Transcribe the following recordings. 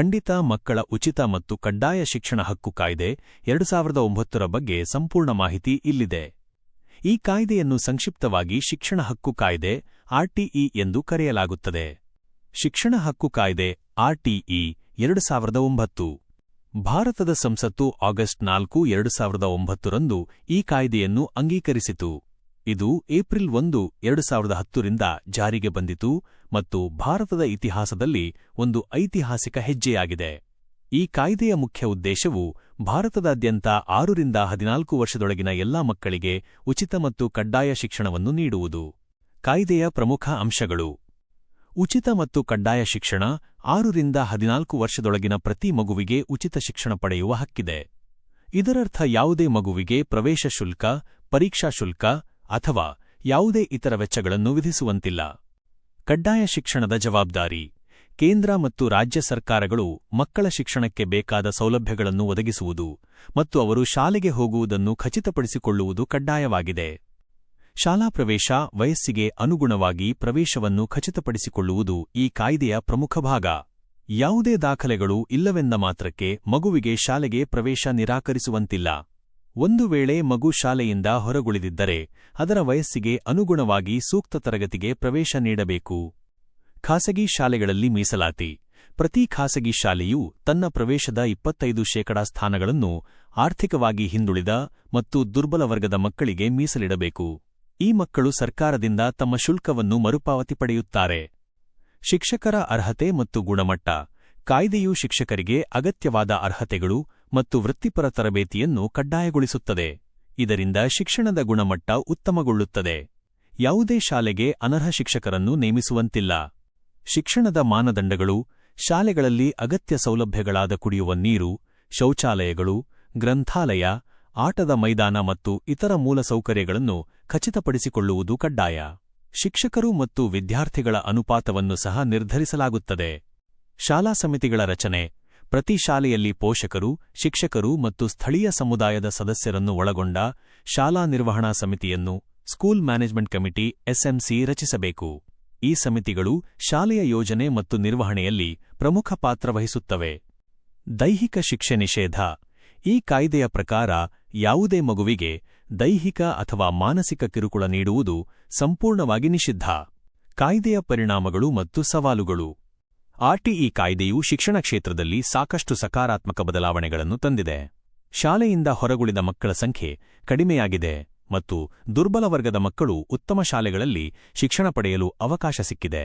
ಖಂಡಿತ ಮಕ್ಕಳ ಉಚಿತ ಮತ್ತು ಕಡ್ಡಾಯ ಶಿಕ್ಷಣ ಹಕ್ಕು ಕಾಯ್ದೆ ಎರಡು ಸಾವಿರದ ಒಂಬತ್ತರ ಬಗ್ಗೆ ಸಂಪೂರ್ಣ ಮಾಹಿತಿ ಇಲ್ಲಿದೆ. ಈ ಕಾಯ್ದೆಯನ್ನು ಸಂಕ್ಷಿಪ್ತವಾಗಿ ಶಿಕ್ಷಣ ಹಕ್ಕು ಕಾಯ್ದೆ ಆರ್ಟಿಇ ಎಂದು ಕರೆಯಲಾಗುತ್ತದೆ. ಶಿಕ್ಷಣ ಹಕ್ಕು ಕಾಯ್ದೆ ಆರ್ಟಿಇ ಎರಡು ಸಾವಿರದ ಒಂಬತ್ತು. ಭಾರತದ ಸಂಸತ್ತು ಆಗಸ್ಟ್ ನಾಲ್ಕು ಎರಡು ಸಾವಿರದ ಒಂಬತ್ತರಂದು ಈ ಕಾಯ್ದೆಯನ್ನು ಅಂಗೀಕರಿಸಿತು. ಇದು ಏಪ್ರಿಲ್ ಒಂದು, ಎರಡು ಸಾವಿರದ ಹತ್ತರಿಂದ ಜಾರಿಗೆ ಬಂದಿತು ಮತ್ತು ಭಾರತದ ಇತಿಹಾಸದಲ್ಲಿ ಒಂದು ಐತಿಹಾಸಿಕ ಹೆಜ್ಜೆಯಾಗಿದೆ. ಈ ಕಾಯ್ದೆಯ ಮುಖ್ಯ ಉದ್ದೇಶವು ಭಾರತದಾದ್ಯಂತ ಆರರಿಂದ ಹದಿನಾಲ್ಕು ವರ್ಷದೊಳಗಿನ ಎಲ್ಲಾ ಮಕ್ಕಳಿಗೆ ಉಚಿತ ಮತ್ತು ಕಡ್ಡಾಯ ಶಿಕ್ಷಣವನ್ನು ನೀಡುವುದು. ಕಾಯ್ದೆಯ ಪ್ರಮುಖ ಅಂಶಗಳು. ಉಚಿತ ಮತ್ತು ಕಡ್ಡಾಯ ಶಿಕ್ಷಣ ಆರರಿಂದ ಹದಿನಾಲ್ಕು ವರ್ಷದೊಳಗಿನ ಪ್ರತಿ ಮಗುವಿಗೆ ಉಚಿತ ಶಿಕ್ಷಣ ಪಡೆಯುವ ಹಕ್ಕಿದೆ. ಇದರರ್ಥ ಯಾವುದೇ ಮಗುವಿಗೆ ಪ್ರವೇಶ ಶುಲ್ಕ, ಪರೀಕ್ಷಾ ಶುಲ್ಕ ಅಥವಾ ಯಾವುದೇ ಇತರ ವೆಚ್ಚಗಳನ್ನು ವಿಧಿಸುವಂತಿಲ್ಲ. ಕಡ್ಡಾಯ ಶಿಕ್ಷಣದ ಜವಾಬ್ದಾರಿ. ಕೇಂದ್ರ ಮತ್ತು ರಾಜ್ಯ ಸರ್ಕಾರಗಳು ಮಕ್ಕಳ ಶಿಕ್ಷಣಕ್ಕೆ ಬೇಕಾದ ಸೌಲಭ್ಯಗಳನ್ನು ಒದಗಿಸುವುದು ಮತ್ತು ಅವರು ಶಾಲೆಗೆ ಹೋಗುವುದನ್ನು ಖಚಿತಪಡಿಸಿಕೊಳ್ಳುವುದು ಕಡ್ಡಾಯವಾಗಿದೆ. ಶಾಲಾ ಪ್ರವೇಶ ವಯಸ್ಸಿಗೆ ಅನುಗುಣವಾಗಿ ಪ್ರವೇಶವನ್ನು ಖಚಿತಪಡಿಸಿಕೊಳ್ಳುವುದು ಈ ಕಾಯ್ದೆಯ ಪ್ರಮುಖ ಭಾಗ. ಯಾವುದೇ ದಾಖಲೆಗಳು ಇಲ್ಲವೆಂದ ಮಾತ್ರಕ್ಕೆ ಮಗುವಿಗೆ ಶಾಲೆಗೆ ಪ್ರವೇಶ ನಿರಾಕರಿಸುವಂತಿಲ್ಲ. ಒಂದು ವೇಳೆ ಮಗು ಶಾಲೆಯಿಂದ ಹೊರಗುಳಿದಿದ್ದರೆ, ಅದರ ವಯಸ್ಸಿಗೆ ಅನುಗುಣವಾಗಿ ಸೂಕ್ತ ತರಗತಿಗೆ ಪ್ರವೇಶ ನೀಡಬೇಕು. ಖಾಸಗಿ ಶಾಲೆಗಳಲ್ಲಿ ಮೀಸಲಾತಿ. ಪ್ರತಿ ಖಾಸಗಿ ಶಾಲೆಯು ತನ್ನ ಪ್ರವೇಶದ ಇಪ್ಪತ್ತೈದು ಶೇಕಡಾ ಸ್ಥಾನಗಳನ್ನು ಆರ್ಥಿಕವಾಗಿ ಹಿಂದುಳಿದ ಮತ್ತು ದುರ್ಬಲ ವರ್ಗದ ಮಕ್ಕಳಿಗೆ ಮೀಸಲಿಡಬೇಕು. ಈ ಮಕ್ಕಳು ಸರ್ಕಾರದಿಂದ ತಮ್ಮ ಶುಲ್ಕವನ್ನು ಮರುಪಾವತಿ ಪಡೆಯುತ್ತಾರೆ. ಶಿಕ್ಷಕರ ಅರ್ಹತೆ ಮತ್ತು ಗುಣಮಟ್ಟ. ಕಾಯ್ದೆಯು ಶಿಕ್ಷಕರಿಗೆ ಅಗತ್ಯವಾದ ಅರ್ಹತೆಗಳು ಮತ್ತು ವೃತ್ತಿಪರ ತರಬೇತಿಯನ್ನು ಕಡ್ಡಾಯಗೊಳಿಸುತ್ತದೆ. ಇದರಿಂದ ಶಿಕ್ಷಣದ ಗುಣಮಟ್ಟ ಉತ್ತಮಗೊಳ್ಳುತ್ತದೆ. ಯಾವುದೇ ಶಾಲೆಗೆ ಅನರ್ಹ ಶಿಕ್ಷಕರನ್ನು ನೇಮಿಸುವಂತಿಲ್ಲ. ಶಿಕ್ಷಣದ ಮಾನದಂಡಗಳು, ಶಾಲೆಗಳಲ್ಲಿ ಅಗತ್ಯ ಸೌಲಭ್ಯಗಳಾದ ಕುಡಿಯುವ ನೀರು, ಶೌಚಾಲಯಗಳು, ಗ್ರಂಥಾಲಯ, ಆಟದ ಮೈದಾನ ಮತ್ತು ಇತರ ಮೂಲಸೌಕರ್ಯಗಳನ್ನು ಖಚಿತಪಡಿಸಿಕೊಳ್ಳುವುದು ಕಡ್ಡಾಯ. ಶಿಕ್ಷಕರು ಮತ್ತು ವಿದ್ಯಾರ್ಥಿಗಳ ಅನುಪಾತವನ್ನು ಸಹ ನಿರ್ಧರಿಸಲಾಗುತ್ತದೆ. ಶಾಲಾ ಸಮಿತಿಗಳ ರಚನೆ ಪ್ರತಿ ಶಾಲೆಯಲ್ಲಿ ಪೋಷಕರು, ಶಿಕ್ಷಕರು ಮತ್ತು ಸ್ಥಳೀಯ ಸಮುದಾಯದ ಸದಸ್ಯರನ್ನು ಒಳಗೊಂಡ ಶಾಲಾ ನಿರ್ವಹಣಾ ಸಮಿತಿಯನ್ನು ಸ್ಕೂಲ್ ಮ್ಯಾನೇಜ್ಮೆಂಟ್ ಕಮಿಟಿ ಎಸ್ಎಂಸಿ ರಚಿಸಬೇಕು. ಈ ಸಮಿತಿಗಳು ಶಾಲೆಯ ಯೋಜನೆ ಮತ್ತು ನಿರ್ವಹಣೆಯಲ್ಲಿ ಪ್ರಮುಖ ಪಾತ್ರ ವಹಿಸುತ್ತವೆ. ದೈಹಿಕ ಶಿಕ್ಷೆ ನಿಷೇಧ. ಈ ಕಾಯ್ದೆಯ ಪ್ರಕಾರ ಯಾವುದೇ ಮಗುವಿಗೆ ದೈಹಿಕ ಅಥವಾ ಮಾನಸಿಕ ಕಿರುಕುಳ ನೀಡುವುದು ಸಂಪೂರ್ಣವಾಗಿ ನಿಷಿದ್ಧ. ಕಾಯ್ದೆಯ ಪರಿಣಾಮಗಳು ಮತ್ತು ಸವಾಲುಗಳು. ಆರ್ಟಿಇ ಕಾಯ್ದೆಯು ಶಿಕ್ಷಣ ಕ್ಷೇತ್ರದಲ್ಲಿ ಸಾಕಷ್ಟು ಸಕಾರಾತ್ಮಕ ಬದಲಾವಣೆಗಳನ್ನು ತಂದಿದೆ. ಶಾಲೆಯಿಂದ ಹೊರಗುಳಿದ ಮಕ್ಕಳ ಸಂಖ್ಯೆ ಕಡಿಮೆಯಾಗಿದೆ ಮತ್ತು ದುರ್ಬಲ ವರ್ಗದ ಮಕ್ಕಳು ಉತ್ತಮ ಶಾಲೆಗಳಲ್ಲಿ ಶಿಕ್ಷಣ ಪಡೆಯಲು ಅವಕಾಶ ಸಿಕ್ಕಿದೆ.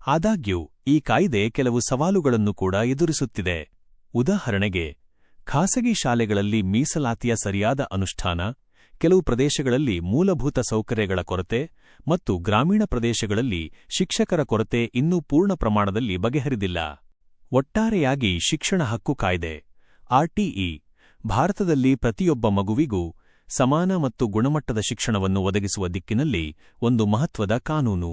ಆದಾಗ್ಯೂ, ಈ ಕಾಯ್ದೆ ಕೆಲವು ಸವಾಲುಗಳನ್ನು ಕೂಡ ಎದುರಿಸುತ್ತಿದೆ. ಉದಾಹರಣೆಗೆ, ಖಾಸಗಿ ಶಾಲೆಗಳಲ್ಲಿ ಮೀಸಲಾತಿಯ ಸರಿಯಾದ ಅನುಷ್ಠಾನ ಕೆಲವು ಪ್ರದೇಶಗಳಲ್ಲಿ ಮೂಲಭೂತ ಸೌಕರ್ಯಗಳ ಕೊರತೆ ಮತ್ತು ಗ್ರಾಮೀಣ ಪ್ರದೇಶಗಳಲ್ಲಿ ಶಿಕ್ಷಕರ ಕೊರತೆ ಇನ್ನೂ ಪೂರ್ಣ ಪ್ರಮಾಣದಲ್ಲಿ ಬಗೆಹರಿದಿಲ್ಲ. ಒಟ್ಟಾರೆಯಾಗಿ ಶಿಕ್ಷಣ ಹಕ್ಕು ಕಾಯ್ದೆ ಆರ್ಟಿಇ ಭಾರತದಲ್ಲಿ ಪ್ರತಿಯೊಬ್ಬ ಮಗುವಿಗೂ ಸಮಾನ ಮತ್ತು ಗುಣಮಟ್ಟದ ಶಿಕ್ಷಣವನ್ನು ಒದಗಿಸುವ ದಿಕ್ಕಿನಲ್ಲಿ ಒಂದು ಮಹತ್ವದ ಕಾನೂನು.